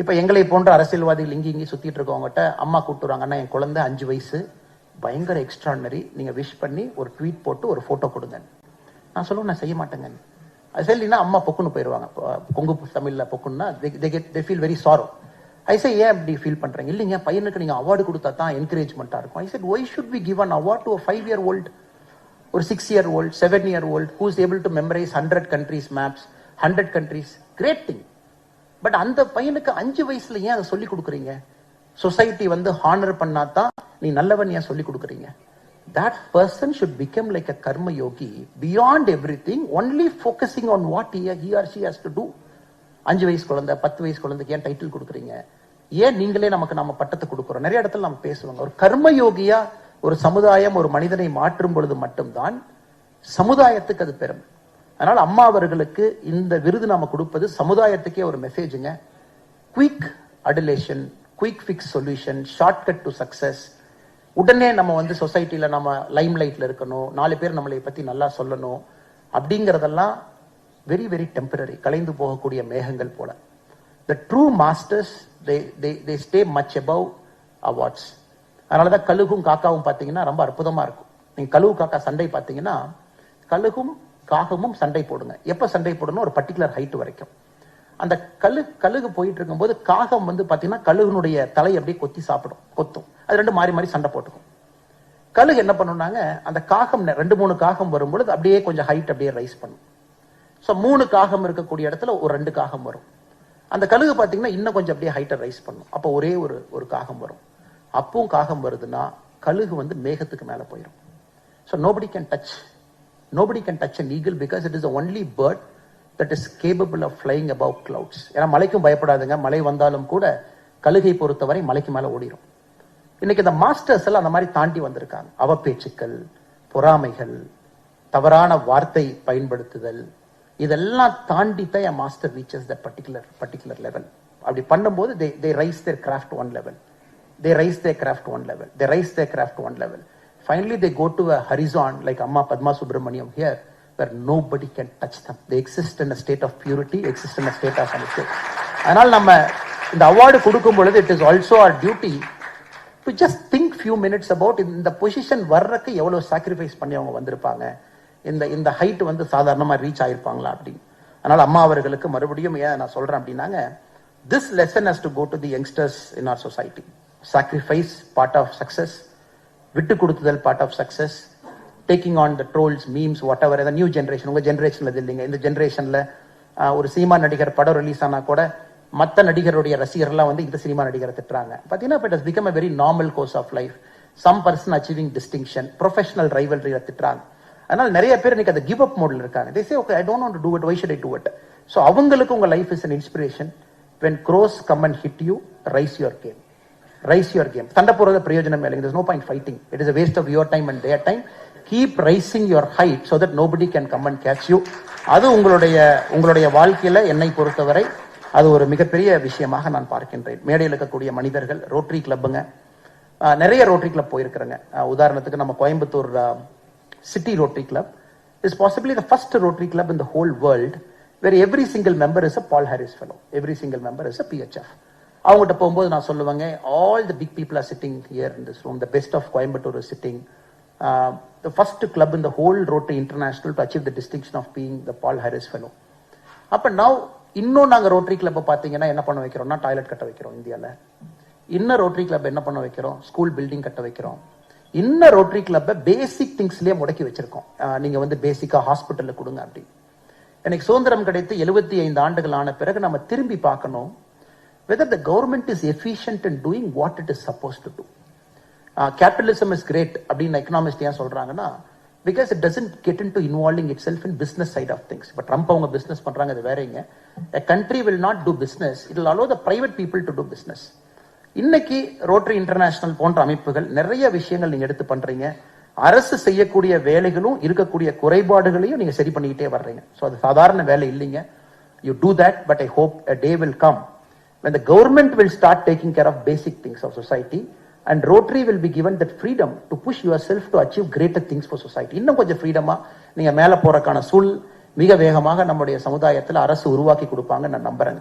இப்ப எங்களை போன்ற அரசியல்வாதிகள் இங்கே இங்கே சுத்திட்டு இருக்கவங்ககிட்ட அம்மா கூப்பிட்டுறாங்க என் குழந்தை அஞ்சு வயசு. பயங்கர எக்ஸ்ட்ராடனரி நீங்க விஷ் பண்ணி ஒரு ட்வீட் போட்டு ஒரு போட்டோ கொடுங்க. நான் சொல்லுவேன் நான் செய்ய மாட்டேங்க. அது சரினா அம்மா பொக்குன்னு போயிடுவாங்க கொங்கு தமிழ்ல பொக்குன்னா they feel very sorrow I say ஏன் அப்படி ஃபீல் பண்றீங்க? இல்லைங்க பையனுக்கு நீங்க அவார்டு கொடுத்தா தான் என்கரேஜ்மெண்ட்டாக இருக்கும். I said why should be give an award to five year old ஒரு six year old seven year old who is able to memorize hundred countries maps hundred countries great thing but அந்த பையனுக்கு அஞ்சு வயசுல ஏன் அதை சொல்லி கொடுக்குறீங்க? Society வந்து ஹானர் பண்ணாதான் நீ நல்லவன் ஏன் சொல்லி கொடுக்குறீங்க? That person should become like a karma yogi beyond everything only focusing on what he or she has to do அஞ்சு வயசு குழந்தை பத்து வயசு குழந்தைக்கு ஏன் டைட்டில் கொடுக்குறீங்க? ஏன் நீங்களே நமக்கு நம்ம பட்டத்தை கொடுக்குறோம்? நிறைய இடத்துல நம்ம பேசுவாங்க. ஒரு கர்ம யோகியா ஒரு சமுதாயம் ஒரு மனிதனை மாற்றும் பொழுது மட்டும்தான் சமுதாயத்துக்கு அது பெருமை. அதனால் அம்மா அவர்களுக்கு இந்த விருது நாம் கொடுப்பது சமுதாயத்துக்கே ஒரு மெசேஜுங்க quick adulation quick fix solution shortcut to success உடனே நம்ம வந்து சொசைட்டியில் நம்ம லைம் லைட்டில் இருக்கணும். நாலு பேர் நம்மளை பற்றி நல்லா சொல்லணும். அப்படிங்கிறதெல்லாம் வெரி வெரி டெம்பரரி கலைந்து போகக்கூடிய மேகங்கள் போல. The true masters they they they stay much above awards அதனாலதான் கழுகும் காக்காவும் பார்த்தீங்கன்னா ரொம்ப அற்புதமாக இருக்கும். நீங்கள் கழுகு காக்கா சண்டை பார்த்தீங்கன்னா கழுகும் காகமும் சண்டை போடுங்க. எப்ப சண்டை போடணும்? ஒரு பர்டிகுலர் ஹைட் வரைக்கும். அந்த கழு கழுகு போயிட்டு இருக்கும்போது காகம் வந்து பார்த்தீங்கன்னா கழுகுனுடைய தலை அப்படியே கொத்தி சாப்பிடும் கொத்தும். அது ரெண்டு மாறி மாறி சண்டை போட்டுக்கும். கழுகு என்ன பண்ணுனாங்க? அந்த காகம் ரெண்டு மூணு காகம் வரும்பொழுது அப்படியே கொஞ்சம் ஹைட் அப்படியே ரைஸ் பண்ணும். ஸோ மூணு காகம் இருக்கக்கூடிய இடத்துல ஒரு ரெண்டு காகம் வரும். அந்த கழுகு பார்த்தீங்கன்னா இன்னும் கொஞ்சம் அப்படியே ஹைட்டை ரைஸ் பண்ணும். அப்போ ஒரே ஒரு ஒரு காகம் வரும். அப்பவும் காகம் வருதுன்னா கழுகு வந்து மேகத்துக்கு மேலே போயிடும் so nobody can touch nobody can touch an eagle because it is only bird that is capable of flying above clouds ஏன்னா மலைக்கும் பயப்படாதுங்க. மழை வந்தாலும் கூட கழுகை பொறுத்தவரை மலைக்கு மேலே ஓடிடும் இன்னைக்கு இந்த மாஸ்டர்ஸ் எல்லாம் அந்த மாதிரி தாண்டி வந்திருக்காங்க. அவப்பேச்சுக்கள் பொறாமைகள் தவறான வார்த்தை பயன்படுத்துதல் இதெல்லாம் தாண்டி தான் என் master reaches the particular particular level அப்படி பண்ணும்போது they they rise their craft one level they rise they craft one level they rise they craft one level finally they go to a horizon like அம்மா Padma Subramaniam here where nobody can touch them. They exist in a state of purity, exist in a state of honesty. அதனால் நம்ம இந்த award கொடுக்கும் பொழுது it is also our duty to just think few minutes about இந்த position வர்றதுக்கு எவ்வளவு sacrifice பண்ணி அவங்க வந்திருப்பாங்க இந்த இந்த ஹைட் வந்து சாதாரணமா ரீச் ஆயிருப்பாங்களா அப்படின்னு அதனால அம்மா அவர்களுக்கு மறுபடியும் ஏன் நான் சொல்றேன் அப்படின்னாங்க this lesson has to go to the youngsters in our society sacrifice part of success விட்டு கொடுத்துதல் part of success taking on the trolls memes whatever new generation உங்கள் ஜென்ரேஷன்ல இது இல்லைங்க. இந்த ஜென்ரேஷன்ல ஒரு சினிமா நடிகர் படம் ரிலீஸ் ஆனால் கூட மற்ற நடிகருடைய ரசிகர்லாம் வந்து இந்த சினிமா நடிகரை திட்டுறாங்க. பார்த்தீங்கன்னா it has become a very normal course of life some person achieving distinction professional ரைவல்ரியை திட்டுறாங்க. அதனால நிறைய பேர் இன்னைக்கு அந்த கிவ் அப் மோடில் இருக்காங்க. They say okay I don't want to do it why should I do it so அவங்களுக்கு உங்கள் life is an inspiration when crows come and hit you rise your game rise your game சண்டை போறது பிரயோஜனம் இல்லை. There's no point fighting it waste of waste time your time time keep rising keep height so that nobody can nobody can come and அது உங்களுடைய உங்களுடைய வாழ்க்கையில என்னை பொறுத்தவரை அது ஒரு மிகப்பெரிய விஷயமாக நான் பார்க்கின்றேன். மேடையில் இருக்கக்கூடிய மனிதர்கள் ரோட்டரி கிளப்புங்க நிறைய ரோட்டரி கிளப் போயிருக்கிறேங்க. உதாரணத்துக்கு நம்ம Coimbatore city rotary club is possibly the first rotary club in the whole world where every single member is a Paul Harris fellow every single member is a PHF அவங்ககிட்ட போகும்போது நான் சொல்லுவேங்க all the big people are sitting here in this room the best of Coimbatore sitting the first club in the whole rotary international to achieve the distinction of being the Paul Harris fellow அப்போ now இன்னும் நாங்கள் rotary club பார்த்தீங்கன்னா என்ன பண்ண வைக்கிறோம்னா toilet கட்ட வைக்கிறோம் இந்தியாவில் இன்னும் ரோட்டரி கிளப் என்ன பண்ண வைக்கிறோம்? ஸ்கூல் பில்டிங் கட்ட வைக்கிறோம். இன்னும் ரோட்டரி கிளப்பை பேசிக் திங்ஸ்லேயே முடக்கி வச்சிருக்கோம். நீங்கள் வந்து பேசிக்காக ஹாஸ்பிட்டலில் கொடுங்க அப்படி. எனக்கு சுதந்திரம் கிடைத்து எழுபத்தி ஐந்து ஆண்டுகள் ஆன பிறகு நம்ம திரும்பி பார்க்கணும். Whether the government is efficient in doing what it is supposed to do. Capitalism is great அப்படின்னு எக்கனாமிஸ்ட் ஏன் சொல்றாங்கன்னா because it doesn't get into involving itself in business side of things இப்போ ட்ரம்ப் அவங்க பிஸ்னஸ் பண்றாங்க அது வேறங்க a country will not do business it'll allow the private people to do business இன்னைக்கு rotary international போன்ற அமைப்புகள் நிறைய விஷயங்கள் நீங்க எடுத்து பண்றீங்க. அரசு செய்யக்கூடிய வேலைகளும் இருக்கக்கூடிய குறைபாடுகளையும் நீங்க சரி பண்ணிக்கிட்டே வர்றீங்க. ஸோ அது சாதாரண வேலை இல்லைங்க. You do that but I hope a day will come when the government will start taking care of basic things of society and Rotary will be given that freedom to push yourself to achieve greater things for society இன்னும் கொஞ்சம் ஃப்ரீடமா நீங்க மேல போறக்கான சூழ் மிக வேகமாக நம்முடைய சமுதாயத்துல அரசு உருவாக்கி கொடுப்பாங்க நான் நம்புறேன்